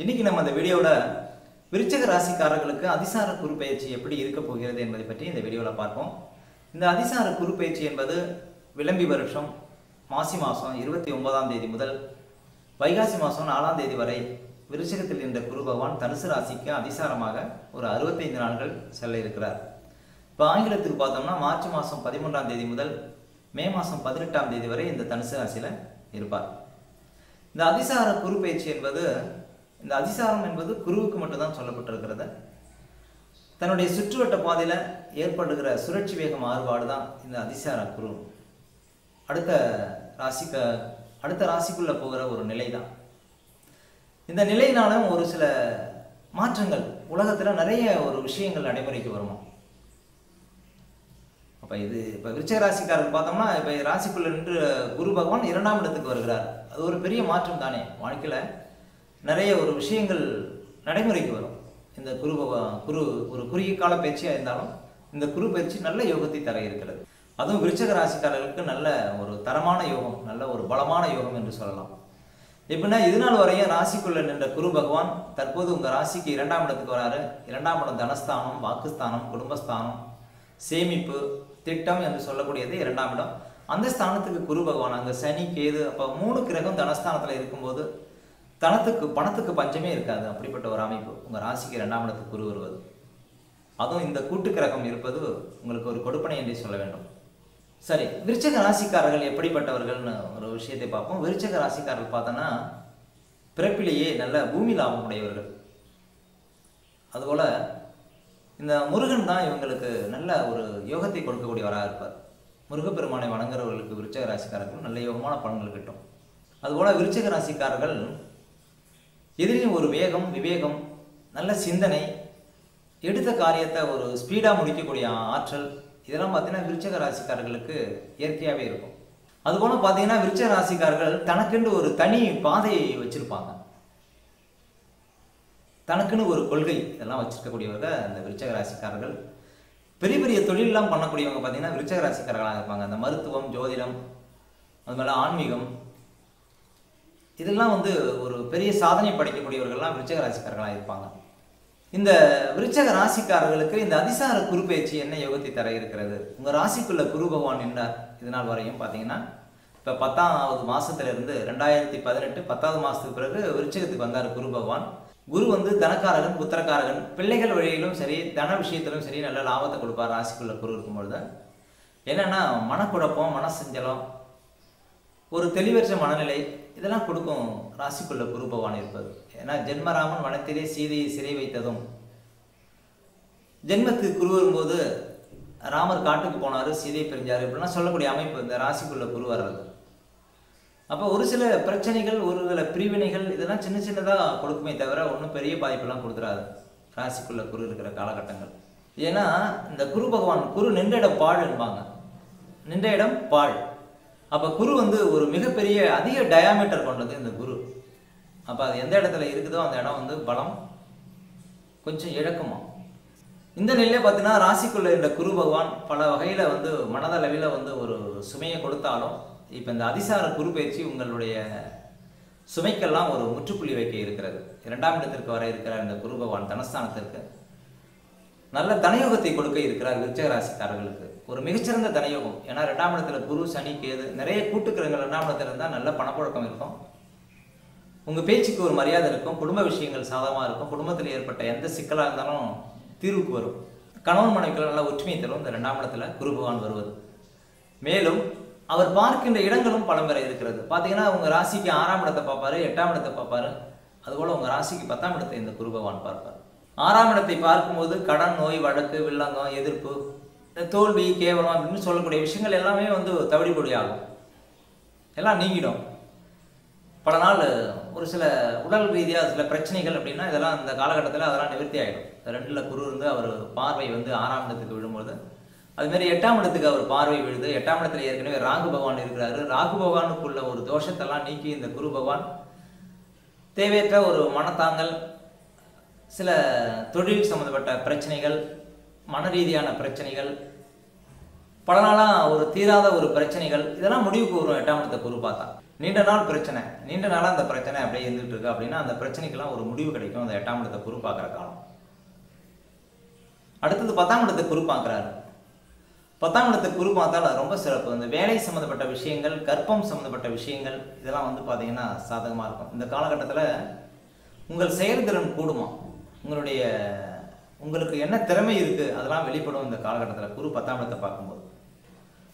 இன்னைக்கு நம்ம அந்த வீடியோவில் விருச்சக ராசிக்காரர்களுக்கு அதிசார குறுப்பெயர்ச்சி எப்படி இருக்க போகிறது என்பதை பற்றி இந்த வீடியோவில் பார்ப்போம். இந்த அதிசார குறுப்பெயர்ச்சி என்பது விளம்பி வருஷம் மாசி மாதம் இருபத்தி ஒன்பதாம் தேதி முதல் வைகாசி மாதம் நாலாம் தேதி வரை விருச்சகத்தில் இருந்த குரு பகவான் தனுசு ராசிக்கு அதிசாரமாக ஒரு அறுபத்தைந்து நாட்கள் செல்ல இருக்கிறார். இப்போ ஆங்கிலத்துக்கு பார்த்தோம்னா மார்ச் மாதம் பதிமூன்றாம் தேதி முதல் மே மாதம் பதினெட்டாம் தேதி வரை இந்த தனுசு ராசியில் இருப்பார். இந்த அதிசார குறுப்பெயர்ச்சி என்பது இந்த அதிசாரம் என்பது குருவுக்கு மட்டும்தான் சொல்லப்பட்டிருக்கிறத. தன்னுடைய சுற்றுவட்ட பாதையில் ஏற்படுகிற சுழற்சி வேக மாறுபாடு தான் இந்த அதிசார குரு. அடுத்த ராசிக்கு அடுத்த ராசிக்குள்ளே போகிற ஒரு நிலை தான். இந்த நிலையினாலும் ஒரு சில மாற்றங்கள் உலகத்தில் நிறைய ஒரு விஷயங்கள் நடைமுறைக்கு வருமா? அப்போ இது இப்போ விருச்சக ராசிக்காரர் பார்த்தோம்னா இப்போ ராசிக்குள்ள நின்று குரு பகவான் இரண்டாம் இடத்துக்கு வருகிறார். அது ஒரு பெரிய மாற்றம் தானே வாழ்க்கையில். நிறைய ஒரு விஷயங்கள் நடைமுறைக்கு வரும். இந்த குரு பகவான் குரு ஒரு குறுகிய கால பயிற்சியாக இருந்தாலும் இந்த குரு பயிற்சி நல்ல யோகத்தை தர இருக்கிறது. அதுவும் விருச்சக ராசிக்காரர்களுக்கு நல்ல ஒரு தரமான யோகம் நல்ல ஒரு பலமான யோகம் என்று சொல்லலாம். எப்படின்னா இது வரையும் ராசிக்குள்ள நின்ற குரு பகவான் தற்போது உங்க ராசிக்கு இரண்டாம் இடத்துக்கு வராரு. இரண்டாம் இடம் தனஸ்தானம் வாக்குஸ்தானம் குடும்பஸ்தானம் சேமிப்பு திட்டம் என்று சொல்லக்கூடியது இரண்டாம் இடம். அந்த ஸ்தானத்துக்கு குரு பகவான் அங்க சனி கேது அப்போ மூணு கிரகம் தனஸ்தானத்தில் இருக்கும்போது தனத்துக்கு பணத்துக்கு பஞ்சமே இருக்காது. அப்படிப்பட்ட ஒரு அமைப்பு. உங்கள் ராசிக்கு இரண்டாம் இடத்துக்கு குரு வருவது. அதுவும் இந்த கூட்டு கிரகம் இருப்பது உங்களுக்கு ஒரு கொடுப்பனை என்றே சொல்ல வேண்டும். சரி விருச்சக ராசிக்காரர்கள் எப்படிப்பட்டவர்கள்னு ஒரு விஷயத்தை பார்ப்போம். விருச்சக ராசிக்காரர்கள் பார்த்தோன்னா பிறப்பிலேயே நல்ல பூமி லாபம் உடையவர்கள். அதுபோல் இந்த முருகன் தான் இவங்களுக்கு நல்ல ஒரு யோகத்தை கொடுக்கக்கூடியவராக இருப்பார். முருகப்பெருமானை வணங்குறவர்களுக்கு விருச்சக ராசிக்காரர்கள் நல்ல யோகமான பலன்கள் கிட்டும். அதுபோல் விருச்சக ராசிக்காரர்கள் எதிரியும் ஒரு வேகம் விவேகம் நல்ல சிந்தனை எடுத்த காரியத்தை ஒரு ஸ்பீடாக முடிக்கக்கூடிய ஆற்றல் இதெல்லாம் பார்த்தீங்கன்னா விருச்சக ராசிக்காரர்களுக்கு இயற்கையாகவே இருக்கும். அதுபோல் பார்த்தீங்கன்னா விருச்சக ராசிக்காரர்கள் தனக்குன்று ஒரு தனி பாதையை வச்சுருப்பாங்க. தனக்குன்னு ஒரு கொள்கை இதெல்லாம் வச்சுருக்கக்கூடியவங்க அந்த விருச்சக ராசிக்காரர்கள். பெரிய பெரிய தொழிலெலாம் பண்ணக்கூடியவங்க பார்த்தீங்கன்னா விருச்சக ராசிக்காரர்களாக இருப்பாங்க. அந்த மருத்துவம் ஜோதிடம் அது மேலே ஆன்மீகம் இதெல்லாம் வந்து ஒரு பெரிய சாதனை படைக்கக்கூடியவர்கள்லாம் விருச்சக ராசிக்காரர்களாக இருப்பாங்க. இந்த விருச்சக ராசிக்காரர்களுக்கு இந்த அதிசார குரு என்ன யோகத்தை தர இருக்கிறது? உங்கள் ராசிக்குள்ள குரு பகவான் நின்றார் இதனால் வரையும் பார்த்தீங்கன்னா இப்போ பத்தாவது மாதத்துலேருந்து ரெண்டாயிரத்தி பதினெட்டு பத்தாவது மாதத்துக்கு பிறகு விருச்சகத்துக்கு வந்தார் குரு பகவான். குரு வந்து தனக்காரகன் புத்திரக்காரகன் பிள்ளைகள் வழியிலும் சரி தன விஷயத்திலும் சரி நல்ல லாபத்தை கொடுப்பார் ராசிக்குள்ள குரு இருக்கும்பொழுது. என்னென்னா மனக்குழப்பம் மனசஞ்சலம் ஒரு தெளிவற்ற மனநிலை இதெல்லாம் கொடுக்கும் ராசிக்குள்ள குரு பகவான் இருப்பது. ஏன்னா ஜென்மராமன் வனத்திலே சீதையை சிறை வைத்ததும் ஜென்மத்துக்கு குரு வரும்போது ராமர் காட்டுக்கு போனார் சீதை பிரிஞ்சார். இப்படிலாம் சொல்லக்கூடிய அமைப்பு இந்த ராசிக்குள்ள குரு வர்றது. அப்போ ஒரு சில பிரச்சனைகள் ஒரு சில பிரிவினைகள் இதெல்லாம் சின்ன சின்னதாக கொடுக்குமே தவிர ஒன்றும் பெரிய பாதிப்பெல்லாம் கொடுத்துறாது. ராசிக்குள்ள குரு இருக்கிற காலகட்டங்கள். ஏன்னா இந்த குரு பகவான் குரு நின்ற இடம் பாழ் என்பாங்க. நின்ற இடம் பாழ். அப்போ குரு வந்து ஒரு மிகப்பெரிய அதிக டயாமீட்டர் கொண்டது இந்த குரு. அப்போ அது எந்த இடத்துல இருக்குதோ அந்த இடம் வந்து பலம் கொஞ்சம் இழக்குமா. இந்த நிலையில பார்த்தீங்கன்னா ராசிக்குள்ள இந்த குரு பகவான் பல வகையில் வந்து மனதளவில் வந்து ஒரு சுமையை கொடுத்தாலும் இப்போ இந்த அதிசார குரு பயிற்சி உங்களுடைய சுமைக்கெல்லாம் ஒரு முற்றுப்புள்ளி வைக்க இருக்கிறது. இரண்டாம் இடத்திற்கு வர இருக்கிற இந்த குரு பகவான் தனஸ்தானத்திற்கு நல்ல தனயோகத்தை கொடுக்க இருக்கிறார் விருச்சக ராசிக்காரர்களுக்கு. ஒரு மிகச்சிறந்த தனயோகம். ஏன்னா ரெண்டாம் இடத்துல குரு சனி கேது நிறைய கூட்டுக்கிரகங்கள் ரெண்டாம் இடத்துல இருந்தால் நல்ல பணப்புழக்கம் இருக்கும். உங்கள் பேச்சுக்கு ஒரு மரியாதை இருக்கும். குடும்ப விஷயங்கள் சாதகமாக இருக்கும். குடும்பத்தில் ஏற்பட்ட எந்த சிக்கலாக இருந்தாலும் தீர்வுக்கு வரும். கணவன் மனைவிகள் நல்ல ஒற்றுமை தரும். இந்த ரெண்டாம் இடத்துல குரு பகவான் வருவது. மேலும் அவர் பார்க்கின்ற இடங்களும் பலம் பெற இருக்கிறது. பார்த்தீங்கன்னா உங்கள் ராசிக்கு ஆறாம் இடத்தை பார்ப்பாரு எட்டாம் இடத்தை பார்ப்பாரு. அதுபோல் உங்கள் ராசிக்கு பத்தாம் இடத்தை இந்த குரு பகவான் பார்ப்பார். ஆறாம் இடத்தை பார்க்கும்போது கடன் நோய் வழக்கு வில்லங்கம் எதிர்ப்பு தோல்வி கேவலம் அப்படின்னு சொல்லக்கூடிய விஷயங்கள் எல்லாமே வந்து தவிடுபொடி ஆகும் எல்லாம் நீங்கிடும். பல நாள் ஒரு சில உடல் ரீதியாக சில பிரச்சனைகள் அப்படின்னா இதெல்லாம் இந்த காலகட்டத்தில் அதெல்லாம் நிவர்த்தி ஆகிடும் ரெண்டில் குரு இருந்து அவர் பார்வை வந்து ஆறாம் இடத்துக்கு விழும்போது அதுமாரி எட்டாம் இடத்துக்கு அவர் பார்வை விழுது. எட்டாம் இடத்துல ஏற்கனவே ராகு பகவான் இருக்கிறாரு. ராகு பகவானுக்குள்ள ஒரு தோஷத்தெல்லாம் நீக்கி இந்த குரு பகவான் தேவையற்ற ஒரு மனத்தாங்கல் சில தொழில் சம்மந்தப்பட்ட பிரச்சனைகள் மன ரீதியான பிரச்சனைகள் பல நாளாக ஒரு தீராத ஒரு பிரச்சனைகள் இதெல்லாம் முடிவுக்கு வரும். எட்டாம் இடத்தை குரு பார்த்தா. நீண்ட நாள் பிரச்சனை. நீண்ட நாளாக அந்த பிரச்சனை அப்படியே இருந்துகிட்டு இருக்கு அப்படின்னா அந்த பிரச்சனைக்கெல்லாம் ஒரு முடிவு கிடைக்கும். அந்த எட்டாம் இடத்த குரு பார்க்குற காலம். அடுத்தது பத்தாம் இடத்தை குரு பார்க்குறாரு. பத்தாம் இடத்தை குரு பார்த்தால் ரொம்ப சிறப்பு. இந்த வேலை சம்மந்தப்பட்ட விஷயங்கள் கற்பம் சம்மந்தப்பட்ட விஷயங்கள் இதெல்லாம் வந்து பார்த்தீங்கன்னா சாதகமாக இருக்கும். இந்த காலகட்டத்தில் உங்கள் செயல்திறன் கூடுமா? உங்களுடைய உங்களுக்கு என்ன திறமை இருக்குது அதெல்லாம் வெளிப்படும் இந்த காலகட்டத்தில். குரு பத்தாம் இடத்தை பார்க்கும்போது.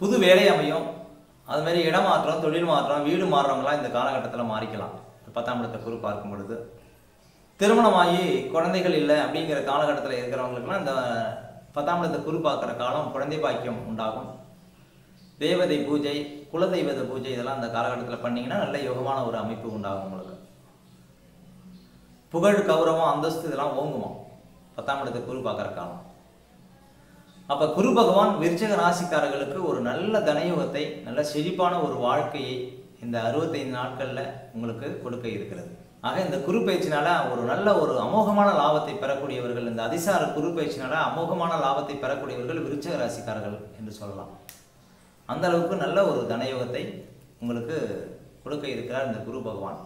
புது வேலை அமையும். அது மாதிரி இடம் மாற்றம் தொழில் மாற்றம் வீடு மாறுறவங்களாம் இந்த காலகட்டத்தில் மாறிக்கலாம். பத்தாம் இடத்தை குரு பார்க்கும் பொழுது திருமணமாகி குழந்தைகள் இல்லை அப்படிங்கிற காலகட்டத்தில் இருக்கிறவங்களுக்குலாம் இந்த பத்தாம் இடத்தை குரு பார்க்குற காலம் குழந்தை பாக்கியம் உண்டாகும். தேவதை பூஜை குலதெய்வத பூஜை இதெல்லாம் அந்த காலகட்டத்தில் பண்ணிங்கன்னா நல்ல யோகமான ஒரு அமைப்பு உண்டாகும் உங்களுக்கு. புகழ் கௌரவம் அந்தஸ்து இதெல்லாம் ஓங்குமா பத்தாம் இடத்தை குரு பார்க்குற காலம் அப்போ குரு பகவான் விருச்சக ராசிக்காரர்களுக்கு ஒரு நல்ல தனயோகத்தை நல்ல செழிப்பான ஒரு வாழ்க்கையை இந்த அறுபத்தைந்து நாட்களில் உங்களுக்கு கொடுக்க இருக்கிறது. ஆக இந்த குரு பயிற்சினால ஒரு நல்ல ஒரு அமோகமான லாபத்தை பெறக்கூடியவர்கள் இந்த அதிசார குரு பயிற்சினால அமோகமான லாபத்தை பெறக்கூடியவர்கள் விருச்சக ராசிக்காரர்கள் என்று சொல்லலாம். அந்த அளவுக்கு நல்ல ஒரு தனயோகத்தை உங்களுக்கு கொடுக்க இருக்கிறார் இந்த குரு பகவான்.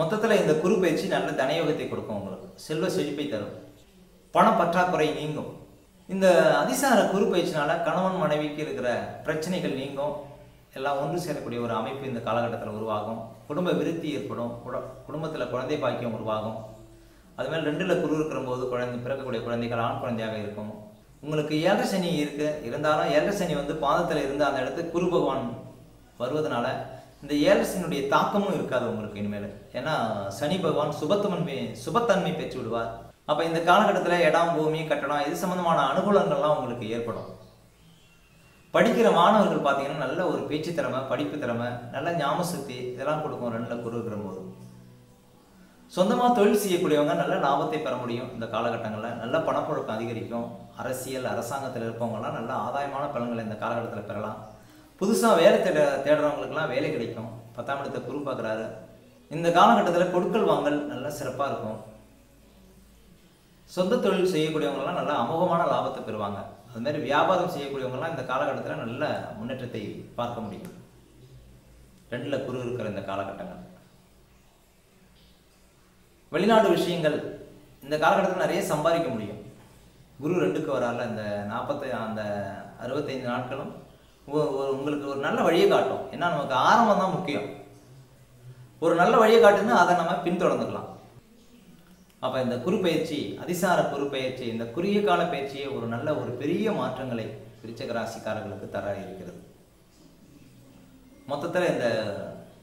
மொத்தத்தில் இந்த குரு பயிற்சி நல்ல தனயோகத்தை கொடுக்கும் உங்களுக்கு. செல்வ செழிப்பை தரும். பண பற்றாக்குறை நீங்கும். இந்த அதிசார குரு பயிற்சினால கணவன் மனைவிக்கு இருக்கிற பிரச்சனைகள் நீங்கும். எல்லாம் ஒன்று சேரக்கூடிய ஒரு அமைப்பு இந்த காலகட்டத்தில் உருவாகும். குடும்ப விருத்தி ஏற்படும். குடும்பத்தில் குழந்தை பாக்கியம் உருவாகும். அதுமாதிரி ரெண்டில் குரு இருக்கிற போது குழந்தை பிறக்கக்கூடிய குழந்தைகள் ஆண் குழந்தையாக இருக்கும். உங்களுக்கு ஏழரை சனி இருக்கு. இருந்தாலும் ஏழரை சனி வந்து பாதத்தில் இருந்து அந்த இடத்துக்கு குரு பகவான் வருவதனால இந்த ஏழரை சனியுடைய தாக்கமும் இருக்காது உங்களுக்கு இனிமேல். ஏன்னா சனி பகவான் சுபத்தன்மை சுபத்தன்மை பெற்று விடுவார். அப்போ இந்த காலகட்டத்தில் இடம் பூமி கட்டடம் இது சம்பந்தமான அனுகூலங்கள்லாம் உங்களுக்கு ஏற்படும். படிக்கிற மாணவர்கள் பார்த்தீங்கன்னா நல்ல ஒரு பேச்சு திறமை படிப்பு திறமை நல்ல ஞாபக சக்தி இதெல்லாம் கொடுக்கும் ரெண்டில் குரு இருக்கிற போது. சொந்தமாக தொழில் செய்யக்கூடியவங்க நல்ல லாபத்தை பெற முடியும் இந்த காலகட்டங்களில். நல்ல பணப்புழக்கம் அதிகரிக்கும். அரசியல் அரசாங்கத்தில் இருப்பவங்கலாம் நல்ல ஆதாயமான பலன்களை இந்த காலகட்டத்தில் பெறலாம். புதுசாக வேலை தேட தேடுறவங்களுக்குலாம் வேலை கிடைக்கும். பத்தாம் இடத்தை குரு பார்க்குறாரு இந்த காலகட்டத்தில் கொடுக்கல் வாங்கல் நல்ல சிறப்பாக இருக்கும். சொந்த தொழில் செய்யக்கூடியவங்கலாம் நல்ல அமோகமான லாபத்தை பெறுவாங்க. அது மாதிரி வியாபாரம் செய்யக்கூடியவங்கலாம் இந்த காலகட்டத்தில் நல்ல முன்னேற்றத்தை பார்க்க முடியும். ரெண்டில் குரு இருக்கிற இந்த காலகட்டங்கள். வெளிநாடு விஷயங்கள் இந்த காலகட்டத்தில் நிறைய சம்பாதிக்க முடியும். குரு ரெண்டுக்கு வரால இந்த நாற்பத்தி அந்த அறுபத்தைந்து நாட்களும் உ- ஒரு உங்களுக்கு ஒரு நல்ல வழியை காட்டும். ஏன்னா நமக்கு ஆரம்பம் தான் முக்கியம். ஒரு நல்ல வழியை காட்டுன்னு அதை நம்ம பின்தொடர்ந்துக்கலாம். அப்போ இந்த குரு அதிசார குரு இந்த குறுகிய கால பயிற்சியை ஒரு நல்ல ஒரு பெரிய மாற்றங்களை விருச்சக ராசிக்காரர்களுக்கு தர இருக்கிறது. மொத்தத்தில் இந்த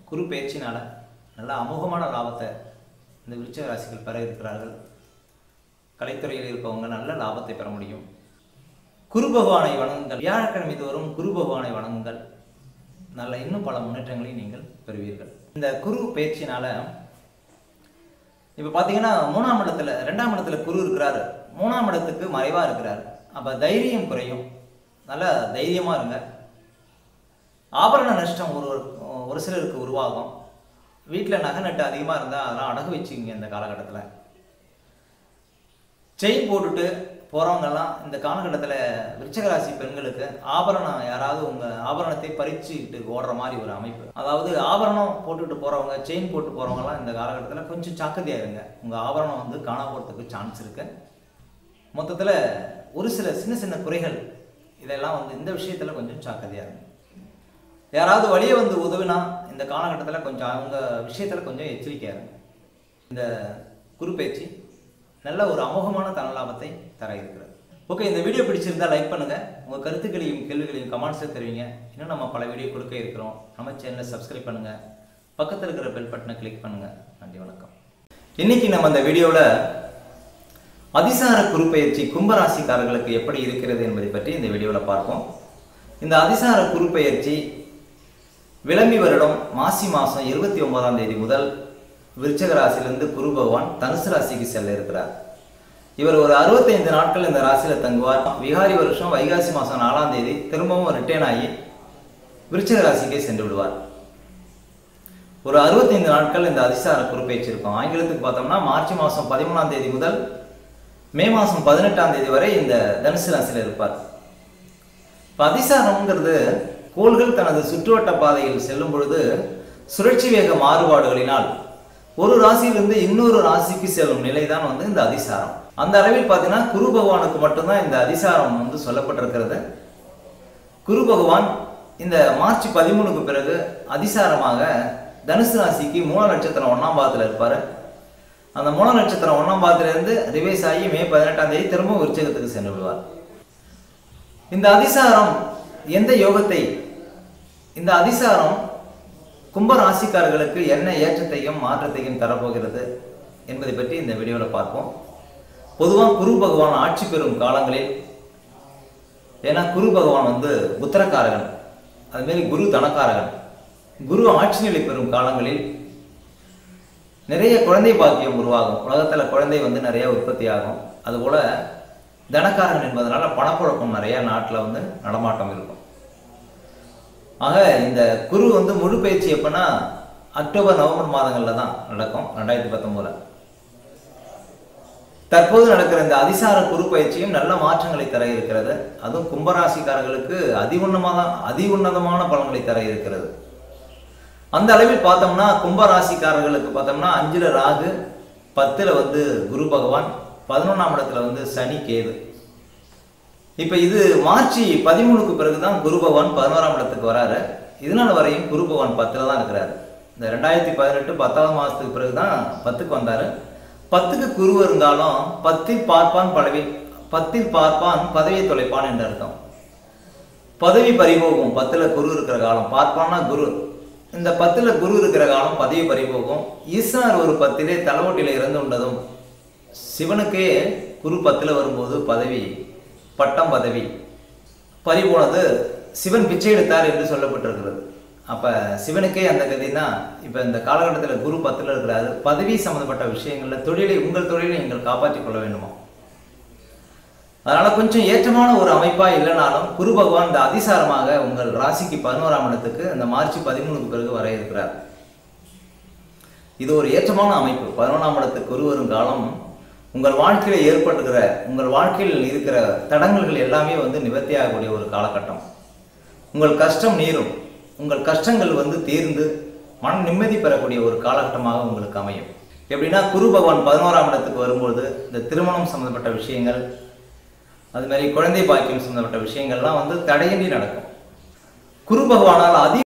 குரு நல்ல அமோகமான லாபத்தை இந்த விருச்சக ராசிகள் பெற இருக்கிறார்கள். கலைத்துறையில் இருப்பவங்க நல்ல லாபத்தை பெற முடியும். குரு பகவானை வணங்குங்கள். வியாழக்கிழமை தோறும் குரு பகவானை வணங்குங்கள். நல்ல இன்னும் பல முன்னேற்றங்களை நீங்கள் பெறுவீர்கள். இந்த குரு பயிற்சினால இப்போ பார்த்தீங்கன்னா மூணாம் இடத்துல ரெண்டாம் இடத்துல குரு இருக்கிறாரு. மூணாம் இடத்துக்கு மறைவாக இருக்கிறாரு. அப்போ தைரியம் குறையும். நல்லா தைரியமாக இருங்க. ஆபரண நஷ்டம் ஒரு ஒரு சிலருக்கு உருவாகும். வீட்டில் நகை நட்டு அதிகமாக இருந்தால் அதெல்லாம் அடகு வச்சுக்கிங்க இந்த காலகட்டத்தில். செயின் போட்டுட்டு போகிறவங்கெல்லாம் இந்த காலகட்டத்தில் விருச்சகராசி பெண்களுக்கு ஆபரணம் யாராவது உங்கள் ஆபரணத்தை பறிச்சுக்கிட்டு ஓடுற மாதிரி ஒரு அமைப்பு. அதாவது ஆபரணம் போட்டுக்கிட்டு போகிறவங்க செயின் போட்டு போகிறவங்கலாம் இந்த காலகட்டத்தில் கொஞ்சம் ஜாக்கிரதையா இருங்க. உங்கள் ஆபரணம் வந்து காணா போகிறதுக்கு சான்ஸ் இருக்கு. மொத்தத்தில் ஒரு சில சின்ன சின்ன குறைகள் இதெல்லாம் வந்து இந்த விஷயத்தில் கொஞ்சம் சாக்கதையாக இருங்க. யாராவது வழியே வந்து உதவினா இந்த காலகட்டத்தில் கொஞ்சம் அவங்க விஷயத்தில் கொஞ்சம் எச்சரிக்கையாக இருங்க. இந்த குரு பயிற்சி நல்ல ஒரு அமோகமான தனலாபத்தை தர இருக்கிறது ஓகே இந்த வீடியோ பிடிச்சிருந்தா லைக் பண்ணுங்க. உங்க கருத்துக்களையும் கேள்விகளையும் கமெண்ட்ஸில் தெரிவிங்க. இன்னும் நம்ம பல வீடியோ கொடுக்க இருக்கிறோம். நம்ம சேனலை சப்ஸ்கிரைப் பண்ணுங்க. பக்கத்தில் இருக்கிற பெல் பட்டனை கிளிக் பண்ணுங்க. நன்றி வணக்கம். இன்னைக்கு நம்ம அந்த வீடியோவில் அதிசார குருப்பெயர்ச்சி கும்பராசிக்காரர்களுக்கு எப்படி இருக்கிறது என்பதை பற்றி இந்த வீடியோவில் பார்ப்போம். இந்த அதிசார குறுப்பெயர்ச்சி விளம்பி வருடம் மாசி மாதம் இருபத்தி ஒன்பதாம் தேதி முதல் விருச்சக ராசியிலிருந்து குரு பகவான் தனுசு ராசிக்கு செல்ல இருக்கிறார். இவர் ஒரு அறுபத்தைந்து நாட்கள் இந்த ராசியில் தங்குவார். விகாரி வருஷம் வைகாசி மாதம் நாலாம் தேதி திரும்பவும் ரிட்டர்ன் ஆகி விருச்சக ராசிக்கே சென்று விடுவார். ஒரு அறுபத்தைந்து நாட்கள் இந்த அதிசார குறிப்பேச்சிருக்கோம் ஆங்கிலத்துக்கு பார்த்தோம்னா மார்ச் மாதம் பதிமூணாம் தேதி முதல் மே மாதம் பதினெட்டாம் தேதி வரை இந்த தனுசு ராசியில் இருப்பார். இப்போ அதிசாரம்ங்கிறது கோள்கள் தனது சுற்றுவட்ட பாதையில் செல்லும் பொழுது சுழற்சி வேக மாறுபாடுகளினால் ஒரு ராசியிலிருந்து இன்னொரு ராசிக்கு செல்லும் நிலை தான் வந்து இந்த அதிசாரம். அந்த அளவில் பார்த்தீங்கன்னா குரு பகவானுக்கு மட்டும்தான் இந்த அதிசாரம் வந்து சொல்லப்பட்டிருக்கிறது. குரு பகவான் இந்த மார்ச் பதிமூணுக்கு பிறகு அதிசாரமாக தனுசு ராசிக்கு மூல நட்சத்திரம் ஒன்றாம் பாதத்தில் இருப்பார். அந்த மூல நட்சத்திரம் ஒன்றாம் பாதத்திலிருந்து ரிவைஸ் ஆகி மே பதினெட்டாம் தேதி திரும்ப உற்சகத்துக்கு சென்று விடுவார். இந்த அதிசாரம் எந்த யோகத்தை இந்த அதிசாரம் கும்பராசிக்காரர்களுக்கு என்ன ஏற்றத்தையும் மாற்றத்தையும் தரப்போகிறது என்பதை பற்றி இந்த வீடியோவில் பார்ப்போம். பொதுவாக குரு பகவான் ஆட்சி பெறும் காலங்களில் ஏன்னா குரு பகவான் வந்து புத்திரக்காரகன் அதுமாரி குரு தனக்காரகன். குரு ஆட்சி நிலை பெறும் காலங்களில் நிறைய குழந்தை பாக்கியம் உருவாகும். உலகத்தில் குழந்தை வந்து நிறைய உற்பத்தி ஆகும். அதுபோல தனக்காரன் என்பதனால பணப்புழக்கம் நிறைய நாட்டில் வந்து நடமாட்டம் இருக்கும். ஆக இந்த குரு வந்து முழு பயிற்சி எப்போன்னா அக்டோபர் நவம்பர் மாதங்களில் தான் நடக்கும் ரெண்டாயிரத்தி பத்தொம்போதில். தற்போது நடக்கிற இந்த அதிசார குரு பயிற்சியும் நல்ல மாற்றங்களை தர இருக்கிறது. அதுவும் கும்பராசிக்காரர்களுக்கு அதி உன்னமான அதி உன்னதமான பலன்களை தர இருக்கிறது. அந்த அளவில் பார்த்தோம்னா கும்பராசிக்காரர்களுக்கு பார்த்தோம்னா அஞ்சில் ராகு பத்தில் வந்து குரு பகவான் பதினொன்றாம் இடத்துல வந்து சனி கேது. இப்போ இது மார்ச் பதிமூணுக்கு பிறகு தான் குரு பகவான் பதினோராம் இடத்துக்கு வராரு. இதனால வரையும் குரு பகவான் பத்தில் தான் இருக்கிறாரு. இந்த ரெண்டாயிரத்தி பதினெட்டு பத்தாவது மாதத்துக்கு பிறகு தான் பத்துக்கு வந்தார். பத்துக்கு குரு இருந்தாலும் பத்தில் பார்ப்பான் பதவி பத்தில் பார்ப்பான் பதவியை தொலைப்பான் என்று அர்த்தம். பதவி பறிபோகும் பத்தில் குரு இருக்கிற காலம். பார்ப்பான்னா குரு. இந்த பத்தில் குரு இருக்கிற காலம் பதவி பறிபோகும். ஈஸ்வரர் ஒரு பத்திலே தலைவட்டில இறந்து உண்டதும். சிவனுக்கே குரு பத்தில் வரும்போது பதவி. பட்டம் பதவி. பறிபோனது சிவன் பிச்சை எடுத்தார் என்று சொல்லப்பட்டிருக்கிறது. அப்போ சிவனுக்கே அந்த கதினா இப்போ இந்த காலகட்டத்தில் குரு பத்தில் இருக்கிறாரு. பதவி சம்மந்தப்பட்ட விஷயங்களில் தொழிலை உங்கள் தொழிலை நீங்கள் காப்பாற்றிக் கொள்ள வேண்டுமா? அதனால் கொஞ்சம் ஏற்றமான ஒரு அமைப்பாக இல்லைனாலும் குரு பகவான் இந்த அதிசாரமாக உங்கள் ராசிக்கு பதினோராம் இடத்துக்கு இந்த மார்ச் பதிமூணுக்கு பிறகு வர இருக்கிறார். இது ஒரு ஏற்றமான அமைப்பு. பதினொன்றாம் இடத்துக்கு குரு வரும் காலம் உங்கள் வாழ்க்கையில் ஏற்பட்டுகிற உங்கள் வாழ்க்கையில் இருக்கிற தடங்கல்கள் எல்லாமே வந்து நிவர்த்தியாகக்கூடிய ஒரு காலகட்டம். உங்கள் கஷ்டம் நீரும் உங்கள் கஷ்டங்கள் வந்து தீர்ந்து மன நிம்மதி பெறக்கூடிய ஒரு காலகட்டமாக உங்களுக்கு அமையும். எப்படின்னா குரு பகவான் பதினோராம் இடத்துக்கு வரும்போது இந்த திருமணம் சம்மந்தப்பட்ட விஷயங்கள் அது மாதிரி குழந்தை பாக்கியம் சம்மந்தப்பட்ட விஷயங்கள்லாம் வந்து தடையின்றி நடக்கும். குரு பகவானால் அதி